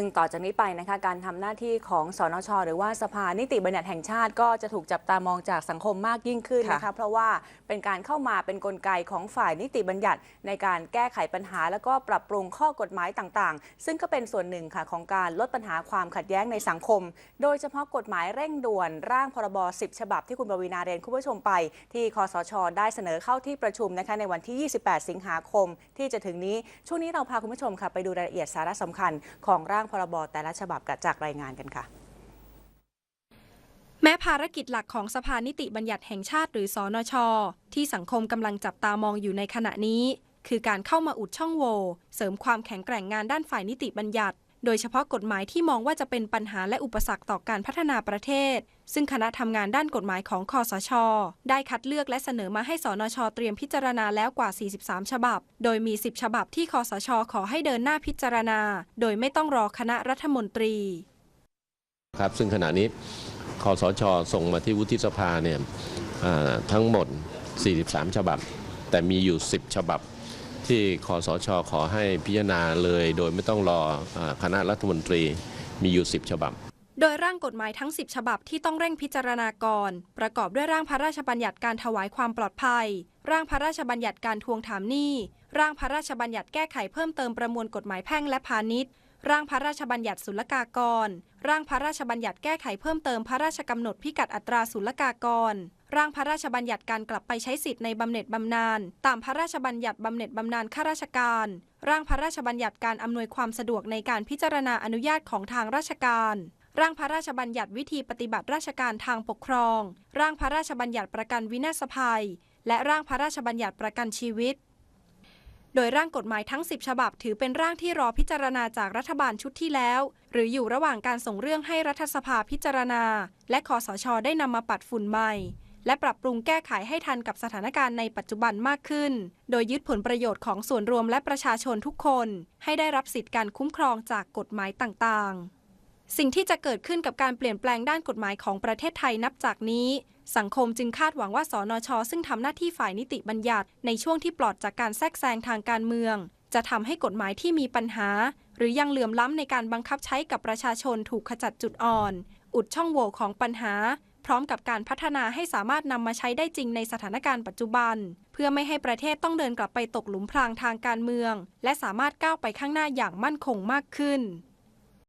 ซึ่งต่อจากนี้ไปนะคะการทำหน้าที่ของสนช หรือว่าสภานิติบัญญัติแห่งชาติก็จะถูกจับตามองจากสังคมมากยิ่งขึ้นนะคะเพราะว่าเป็นการเข้ามาเป็นกลไกของฝ่ายนิติบัญญัติ ในการแก้ไขปัญหา แล้วก็ปรับปรุงข้อกฎหมายต่างๆ ซึ่งก็เป็นส่วนหนึ่งค่ะของการลดปัญหาความขัดแย้งในสังคม โดยเฉพาะกฎหมายเร่งด่วนร่างพรบ 10 ฉบับที่คุณปวีนาเรียนคุณผู้ชมไป ที่คอสช ได้เสนอเข้าที่ประชุมนะคะในวันที่ 28 สิงหาคมที่จะถึงนี้ช่วงนี้เราพาคุณผู้ชมค่ะไปดูรายละเอียดสาระสำคัญของร่างพรบแต่ละฉบับกับจากรายงานกันค่ะแม้ภารกิจหลักของสภานิติบัญญัติแห่งชาติหรือสอนช ที่สังคมกำลังจับตามองอยู่ในขณะนี้ คือการเข้ามาอุดช่องโหว่เสริมความแข็งแกร่งงานด้านฝ่ายนิติบัญญัติ โดยเฉพาะกฎหมายที่มองว่าจะเป็นปัญหาและอุปสรรคต่อการพัฒนาประเทศ ซึ่งคณะทำงานด้านกฎหมายของคอสช ได้คัดเลือกและเสนอมาให้สนชเตรียมพิจารณาแล้วกว่า 43 ฉบับ โดยมี 10 ฉบับที่คอสช ขอให้เดินหน้าพิจารณา โดยไม่ต้องรอคณะรัฐมนตรีครับซึ่งขณะนี้คอสช ส่งมาที่วุฒิสภาเนี่ยทั้งหมด 43 ฉบับ แต่มีอยู่ 10 ฉบับ ที่คอสชขอให้พิจารณาเลยโดยไม่ต้องรอคณะรัฐมนตรีมีอยู่ 10 ฉบับ โดยร่างกฎหมายทั้ง 10 ฉบับที่ต้องเร่งพิจารณาก่อนประกอบด้วยร่างพระราชบัญญัติการถวายความปลอดภัย ร่างพระราชบัญญัติการทวงถามหนี้ ร่างพระราชบัญญัติแก้ไขเพิ่มเติมประมวลกฎหมายแพ่งและพาณิชย์ ร่างพระราชบัญญัติศุลกากร ร่างพระราชบัญญัติแก้ไขเพิ่มเติมพระราชกำหนดพิกัดอัตราศุลกากร ร่างพระราชบัญญัติการกลับไปใช้สิทธิ์ในบำเหน็จบำนาญตามพระราชบัญญัติบำเหน็จบำนาญข้าราชการ ร่างพระราชบัญญัติการอำนวยความสะดวกในการพิจารณาอนุญาตของทางราชการ ร่างพระราชบัญญัติวิธีปฏิบัติราชการทางปกครอง ร่างพระราชบัญญัติประกันวินาศภัย และร่างพระราชบัญญัติประกันชีวิตโดยร่างกฎหมายทั้ง 10 ฉบับถือเป็นร่างที่รอพิจารณาจากรัฐบาลชุดที่แล้ว หรืออยู่ระหว่างการส่งเรื่องให้รัฐสภาพิจารณา และคอสชได้นำมาปัดฝุ่นใหม่ และปรับปรุงแก้ไขให้ทันกับสถานการณ์ในปัจจุบันมากขึ้น โดยยึดผลประโยชน์ของส่วนรวมและประชาชนทุกคน ให้ได้รับสิทธิการคุ้มครองจากกฎหมายต่างๆ สิ่งที่จะเกิดขึ้นกับการเปลี่ยนแปลงด้านกฎหมายของประเทศไทยนับจากนี้สังคมจึงคาดหวังว่าสนช ซึ่งทำหน้าที่ฝ่ายนิติบัญญัติ ในช่วงที่ปลอดจากการแทรกแซงทางการเมือง จะทำให้กฎหมายที่มีปัญหา หรือยังเหลื่อมล้ำในการบังคับใช้กับประชาชนถูกขจัดจุดอ่อน อุดช่องโหว่ของปัญหา พร้อมกับการพัฒนาให้สามารถนำมาใช้ได้จริงในสถานการณ์ปัจจุบัน เพื่อไม่ให้ประเทศต้องเดินกลับไปตกหลุมพรางทางการเมือง และสามารถก้าวไปข้างหน้าอย่างมั่นคงมากขึ้น